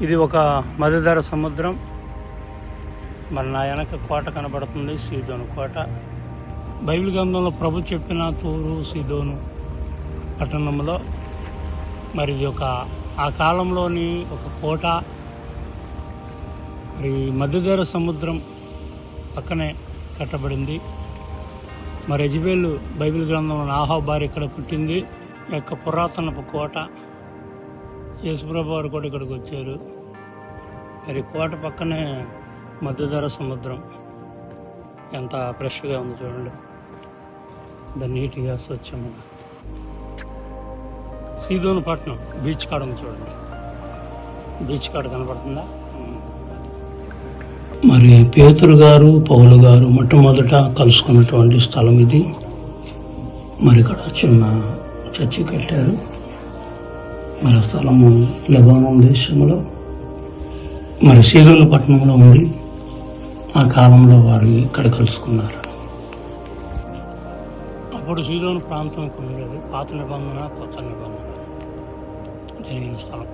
ఇది ఒక మధ్యధర సముద్రం. మరి నా వెనక కోట కనబడుతుంది సీదోను కోట. బైబిల్ గ్రంథంలో ప్రభు చెప్పిన తూరు సీదోను పట్టణంలో. మరి ఇది ఒక ఆ కాలంలోని ఒక కోట. మరి మధ్యధర సముద్రం పక్కనే కట్టబడింది. మరి యజ్బేలు బైబిల్ గ్రంథంలో నాహా బారి ఇక్కడ పుట్టింది. యొక్క పురాతనపు కోట. యేసుప్రభు వారు కూడా ఇక్కడికి వచ్చారు. మరి కోట పక్కనే మధ్యధర సముద్రం. ఎంత ఫ్రెష్గా ఉంది చూడండి. దాన్ని నీట్గా స్వచ్ఛంగా. సీదోనపట్నం బీచ్ కాడ ఉంది చూడండి. బీచ్ కాడ కనపడుతుందా? మరి పేతురు గారు పౌలు గారు మొట్టమొదట కలుసుకున్నటువంటి స్థలం ఇది. మరి ఇక్కడ చిన్న చర్చి కట్టారు. మరి స్థలము లెబానం దేశంలో మరి సీదోను పట్టణంలో ఉండి ఆ కాలంలో వారు ఇక్కడ కలుసుకున్నారు. అప్పుడు సీదోను ప్రాంతం కొన్ని పాత నిబంధన కొత్త నిబంధన. జరిగిన స్థలం.